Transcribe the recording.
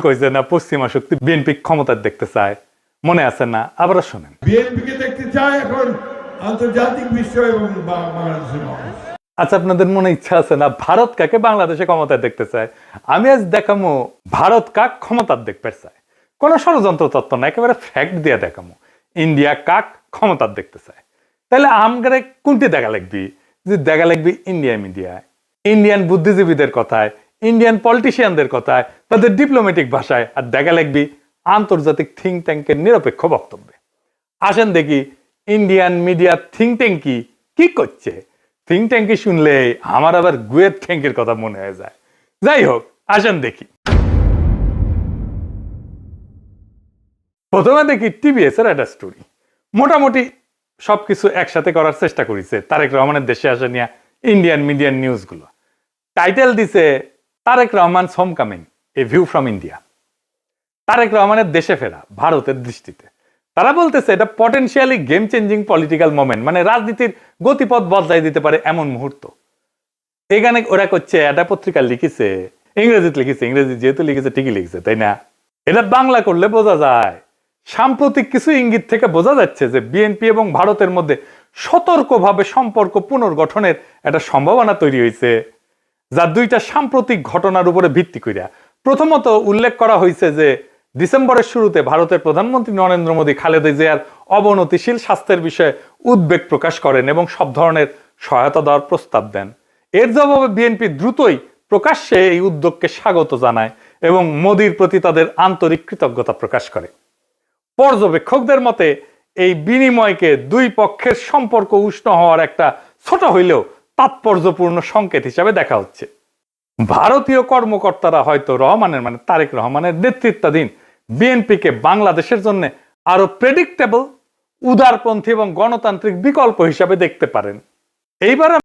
কইছে না পশ্চিমা শক্তি বিএনপি ক্ষমতার দেখতে চায়। মনে আছে না? আবার শোনেন। বিএনপিকে দেখতে চায় এখন আন্তর্জাতিক বিশ্ব এবং বাংলাদেশের আচ্ছা আপনাদের মনে ইচ্ছা আছে না ভারত কাকে বাংলাদেশে ক্ষমতায় দেখতে চায়? আমি আজ দেখামো ভারত কাক ক্ষমতার দেখতে চায়। কোনো ষড়যন্ত্র তত্ত্ব না একেবারে ফ্যাক্ট দিয়ে দেখামো ইন্ডিয়া কাক ক্ষমতার দেখতে চায়। তাহলে আমগারে কোনটি দেখা লাগবি? যে দেখা লাগবি ইন্ডিয়া মিডিয়ায় ইন্ডিয়ান বুদ্ধিজীবীদের কথায় ইন্ডিয়ান পলিটিশিয়ানদের কথায়, তাদের ডিপ্লোম্যাটিক ভাষায় আর দেখা লাগবি আন্তর্জাতিক থিঙ্ক ট্যাঙ্কের নিরপেক্ষ বক্তব্যে। আসেন দেখি ইন্ডিয়ান মিডিয়া থিঙ্ক ট্যাঙ্কি কি করছে? থিঙ্ক ট্যাঙ্কি শুনলে আমার আবার গুয়ের ট্যাঙ্কের কথা মনে হয়ে যায়। যাই হোক, আসেন দেখি। প্রথমে দেখি টিভিএস এর একটা স্টোরি মোটামুটি সবকিছু একসাথে করার চেষ্টা করেছে তারেক রহমানের দেশে আসা নিয়ে ইন্ডিয়ান মিডিয়ান নিউজগুলো টাইটেল দিছে Tarique Rahman home coming a view from India Tarique রহমানের দেশে ফেরা, ভারতের দৃষ্টিতে। তারা বলতেছে, এটা potentially game changing political moment মানে রাজনীতির গতিপথ বদলাই দিতে পারে এমন মুহূর্ত। এখানে ওরা করছে একটা পত্রিকা লিখেছে, ইংরেজিতে লিখেছে, ইংরেজি যেহেতু লিখেছে, ঠিকই লিখেছে, তাই না? এটা বাংলা করলে বোঝা যায়। সাম্প্রতিক কিছু ইঙ্গিত থেকে বোঝা যাচ্ছে যে বিএনপি এবং ভারতের মধ্যে সতর্কভাবে সম্পর্ক পুনর্গঠনের একটা সম্ভাবনা তৈরি হয়েছে। যা দুইটা সাম্প্রতিক ঘটনার উপরে ভিত্তি করিয়া প্রথমত উল্লেখ করা হয়েছে যে, ডিসেম্বরের শুরুতে ভারতের প্রধানমন্ত্রী নরেন্দ্র মোদী খালেদা জিয়ার অবনতিশীল স্বাস্থ্যের বিষয়ে উদ্বেগ প্রকাশ করেন এবং সব ধরনের সহায়তা দেওয়ার প্রস্তাব দেন। এর জবাবে বিএনপি দ্রুতই প্রকাশ্যে এই উদ্যোগকে স্বাগত জানায় এবং মোদীর প্রতি তাদের আন্তরিক কৃতজ্ঞতা প্রকাশ করে। পর্যবেক্ষকদের মতে, এই বিনিময়কে দুই পক্ষের সম্পর্ক উষ্ণ হওয়ার একটা ছোট হইলেও তাৎপর্যপূর্ণ সংকেত হিসাবে দেখা হচ্ছে। ভারতীয় কর্মকর্তারা হয়তো রহমানের মানে তারেক রহমানের নেতৃত্বাধীন বিএনপিকে বাংলাদেশের জন্য আরও প্রেডিক্টেবল উদারপন্থী এবং গণতান্ত্রিক বিকল্প হিসাবে দেখতে পারেন। এইবার